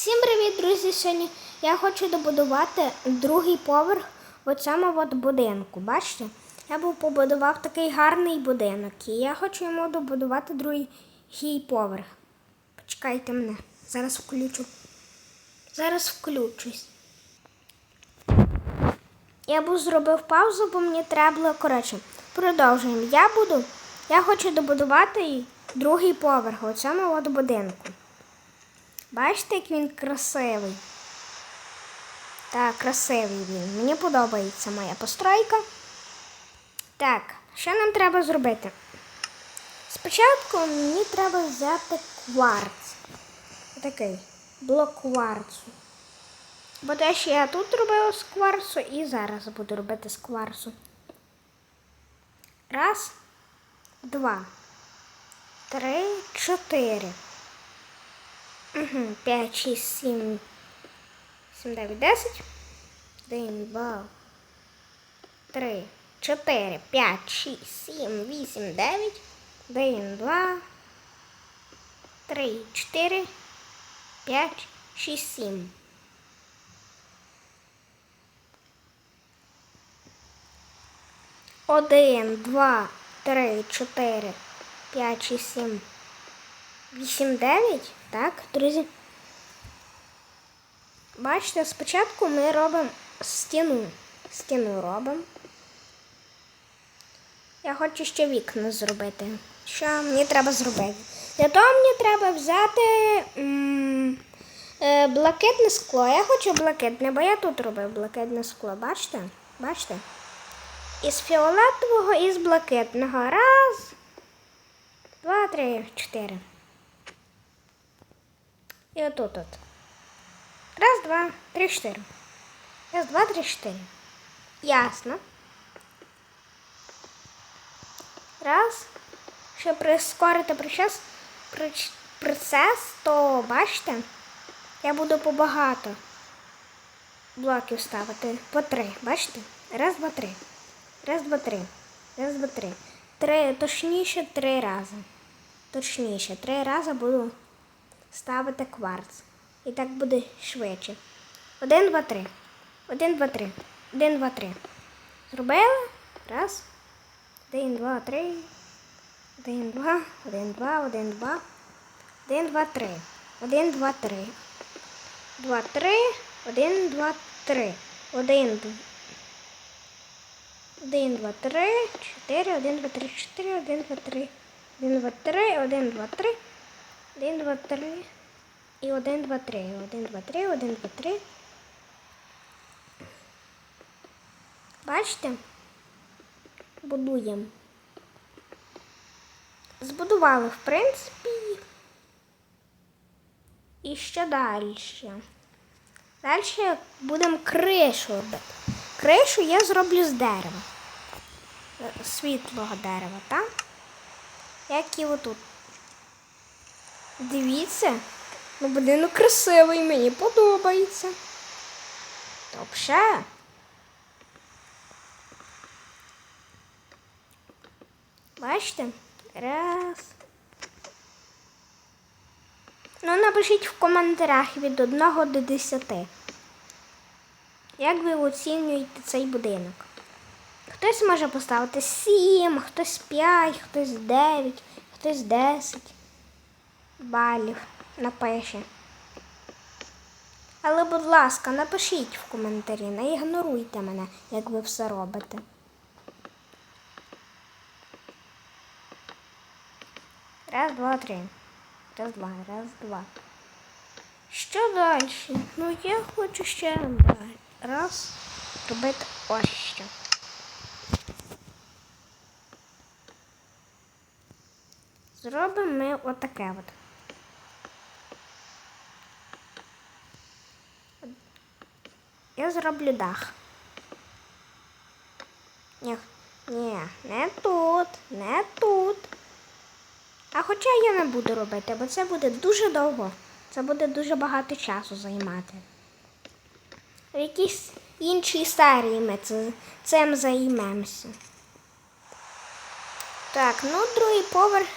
Всім привіт, друзі! Сьогодні я хочу добудувати другий поверх у цьому от будинку. Бачите? Я був побудував такий гарний будинок, і я хочу йому добудувати другий поверх. Почекайте мене, зараз включу. Зараз включусь. Я був зробив паузу, бо мені треба було. Коротше, продовжуємо. Я буду. Я хочу добудувати другий поверх у цьому от будинку. Бачите, як він красивий? Так, красивий він. Мені подобається моя постройка. Так, що нам треба зробити? Спочатку мені треба взяти кварц. Такий блок кварцу. Бо те, що я тут робила з кварцу і зараз буду робити з кварцу. Раз, два, три, чотири. Угу, 5, 6, 7, 7, 9, 10. 1, 2, 3, 4, 5, 6, 7, 8, 9. 1, 2, 3, 4, 5, 6, 7. Один, два, три, чотири, п'ять, шість, сім. 8-9, так, друзі. Бачите, спочатку ми робимо стіну. Стіну робимо. Я хочу ще вікна зробити. Що мені треба зробити? Для того мені треба взяти е, блакитне скло. Я хочу блакитне, бо я тут робив блакитне скло. Бачите? Бачите? Із фіолетового і з блакитного. Раз, два, три, чотири. І отут от. Раз, два, три, чотири. Раз, два, три, чотири. Ясно. Раз. Щоб прискорити процес, процес, то бачите, я буду побагато блоків ставити. По три. Бачите? Раз, два, три. Раз, два, три. Раз, два, три. Три, точніше, три рази. Точніше, три рази буду ставити кварц. І так буде швидше. Один, два, три. Один, два, три. Один, два, три. Зробили? Раз. Один, два, три. Один, два. Один, два, один, два. Один, два, три. Один, два, три. Два, три. Один, два, три. Один, один, два, три, чотири, один, два, три, чотири, один, два, три. Один, два, три, один, два, три. Один, два, три. І один, два, три. Один, два, три, один, два, три. Бачите? Будуємо. Збудували, в принципі. І що далі? Далі будемо кришу робити. Кришу я зроблю з дерева. Е, Світлого дерева, так? Як і отут. Дивіться, ну будинок красивий, мені подобається. Добре. Бачите? Раз. Ну, напишіть в коментарях від 1 до 10. Як ви оцінюєте цей будинок? Хтось може поставити 7, хтось 5, хтось 9, хтось 10 балів напише. Але, будь ласка, напишіть в коментарі, не ігноруйте мене, як ви все робите. Раз, два, три. Раз, два, раз, два. Що далі? Ну, я хочу ще раз робити ось що. Зробимо ми отаке от. Я зроблю дах. Ні, ні, не тут, не тут. А хоча я не буду робити, бо це буде дуже довго. Це буде дуже багато часу займати. В якійсь іншій серії ми цим займемося. Так, ну другий поверх.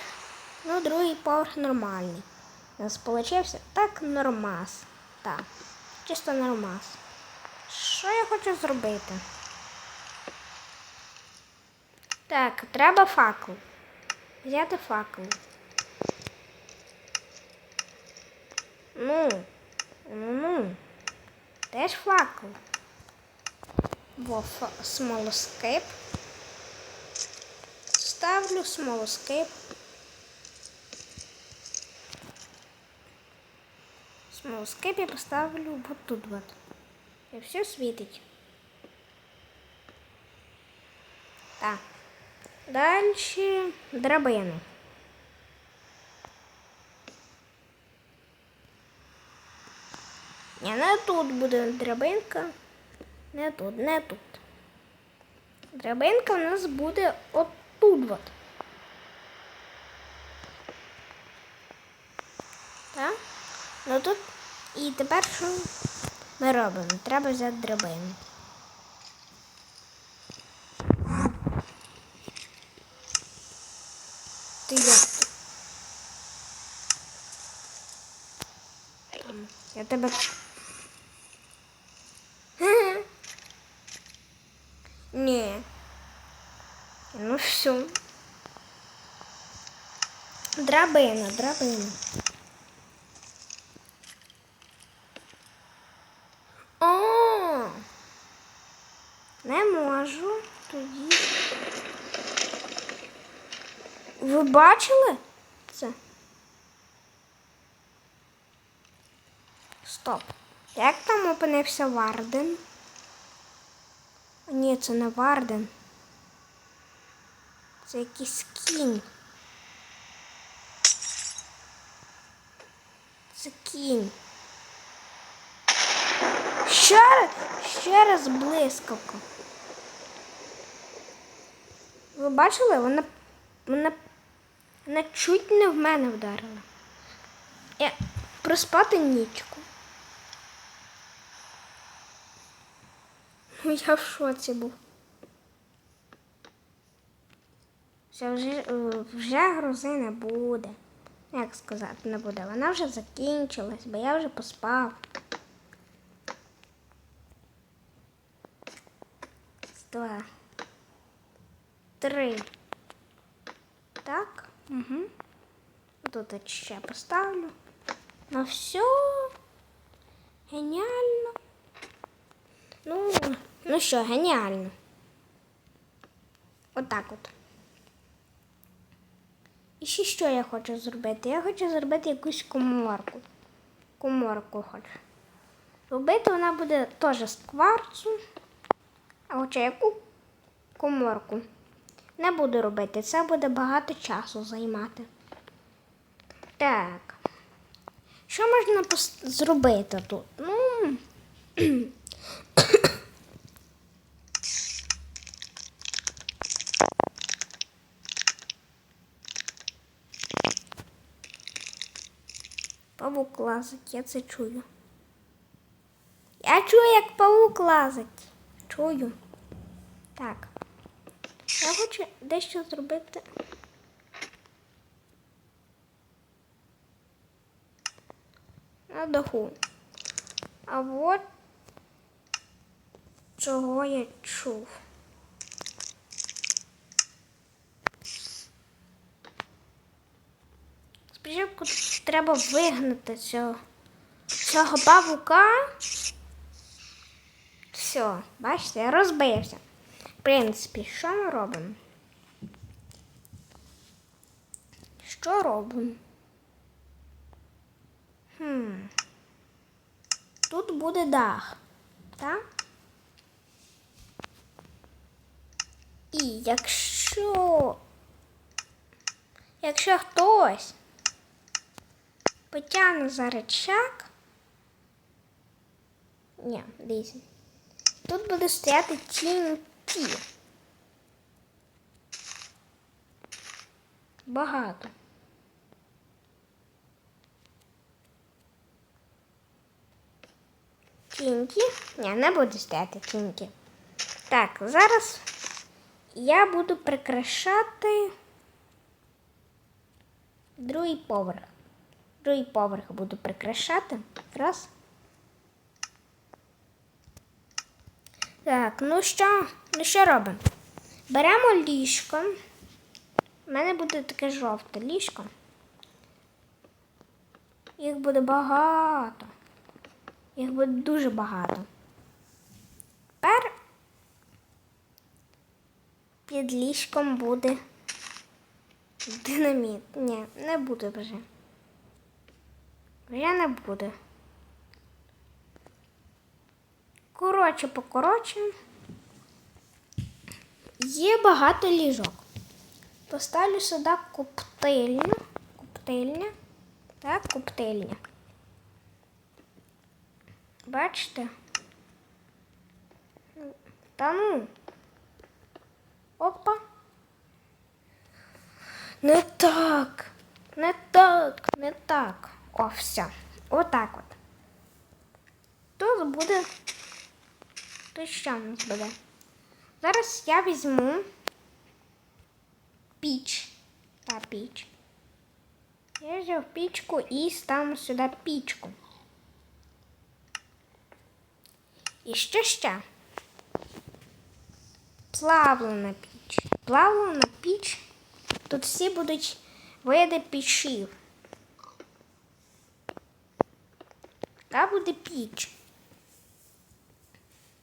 Ну, другий поверх нормальний. У нас вийшов так нормас. Так. Чисто нормас. Що я хочу зробити? Так, треба факел. Взяти факел. Ну, ну, ну. Теж факел. Во фа- смолоскип. Ставлю смолоскип. Смолоскип я поставлю вот тут. І все світить. Так. Дальше драбину. Ні, не тут буде драбинка. Не тут, не тут. Драбинка у нас буде отут от. Так? Ну тут. І тепер що ми робимо? Треба взяти драбину. Ти як Я тебе. Ні. Ну все. Драбина, драбина. Можу тоді. Ви бачили це? Стоп. Як там опинився Варден? Ні, це не Варден. Це якийсь кінь. Це кінь. Ще раз, ще раз блискавка. Ви бачили? Вона, вона, вона чуть не в мене вдарила. Я проспати нічку. Ну, Я в шоці був. Все, вже, е, вже грози не буде. Як сказати, не буде. Вона вже закінчилась, бо я вже поспав. Два. Три. Так. Угу. Тут ще поставлю. Ну все. Геніально. Ну, ну що, геніально. Отак от. І ще що я хочу зробити? Я хочу зробити якусь коморку. Коморку хочу. Робити вона буде теж з кварцу. А хоча яку коморку? Не буду робити. Це буде багато часу займати. Так. Що можна зробити тут? Ну. Павук лазить, я це чую. Я чую, як павук лазить. Чую. Так. Дещо зробити. На даху. А от чого я чув. Спочатку треба вигнати цього, цього павука. Все, бачите, я розбився. В принципі, що ми робимо? Що робимо? Хм. Тут буде дах, так? І якщо. Якщо хтось потягне за речак. Ні, дивіться. Тут буде стояти TNT. Багато. тіньки. Ні, не буду стояти тіньки. Так, зараз я буду прикрашати другий поверх. Другий поверх буду прикрашати. Раз. Так, ну що, ну що робимо? Беремо ліжко. У мене буде таке жовте ліжко. Їх буде багато. Їх буде дуже багато. Тепер під ліжком буде динаміт. Ні, не буде вже. Вже не буде. Коротше, покоротше. Є багато ліжок. Поставлю сюди коптильню. Коптильня. Так, коптильня. Бачите? Та ну. Опа. Не так. Не так, не так. О, все. Отак от. Тут буде. Тут що в нас буде? Зараз я візьму піч. Та піч. Я взяв пічку і ставимо сюди пічку. І що ще? Плавлена піч. Плавлена піч. Тут всі будуть види пічів. Та буде піч.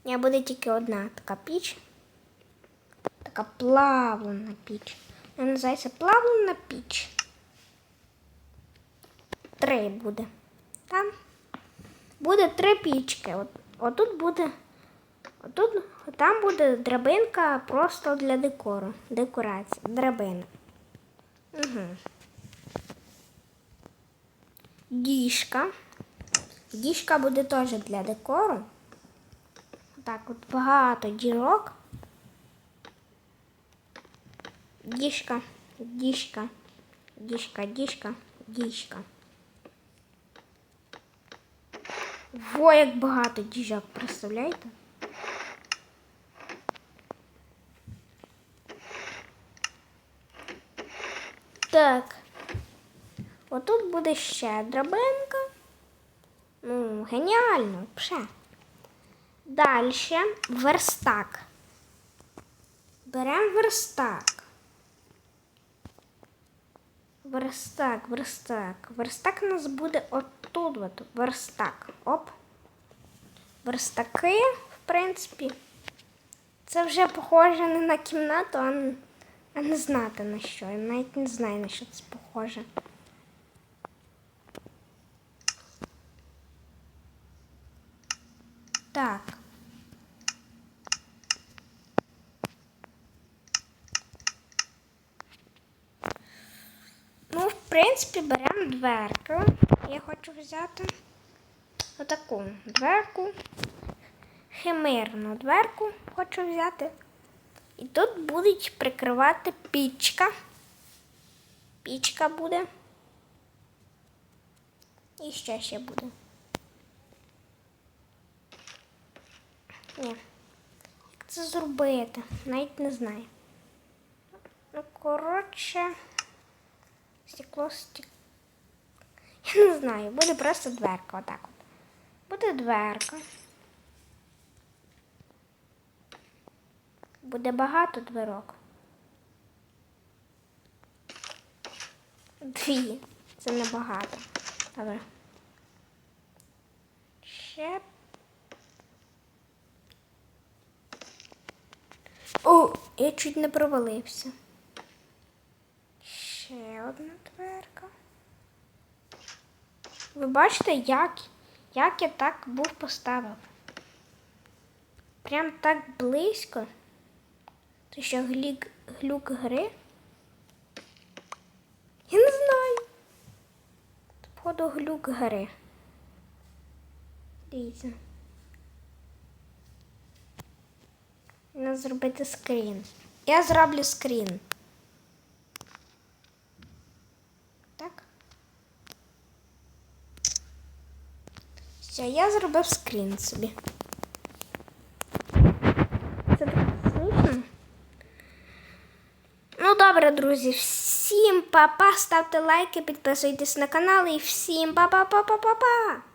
Не буде тільки одна така піч. Така плавлена піч. Вона називається плавлена піч. Три буде. Там буде три пічки. Отут буде. Отут, там буде драбинка просто для декору. Декорація. Драбина. Угу. Діжка. Діжка буде теж для декору. Так, от багато дірок. Діжка, діжка, діжка, діжка, діжка. Во, як багато діжок, представляєте? Так. Отут буде ще драбинка. Ну, геніально, пше. Далі верстак. Беремо верстак. Верстак, верстак. Верстак у нас буде отут. От, верстак. Оп. Верстаки, в принципі. Це вже похоже не на кімнату, а не знати на що. Я навіть не знаю, на що це похоже. Так. Ну, в принципі, беремо дверку. Я хочу взяти отаку дверку. Химерну дверку хочу взяти. І тут будуть прикривати пічка. Пічка буде. І що ще буде? Ні. Як це зробити? Навіть не знаю. Ну, коротше, стекло стек... Я не знаю, буде просто дверка, отак от. Буде дверка. Буде багато дверок. Дві. Це небагато. Добре. Ще О, я чуть не провалився. Ще одна дверка. Ви бачите, як, як я так був поставив? Прям так близько. Це що глік, глюк гри? Я не знаю. Походу глюк гри. Дивіться. Треба зробити скрін. Я зроблю скрін. Так. Все, я зробив скрін собі. Це так смішно. Ну, добре, друзі, всім па-па, ставте лайки, підписуйтесь на канал і всім па-па-па-па-па-па!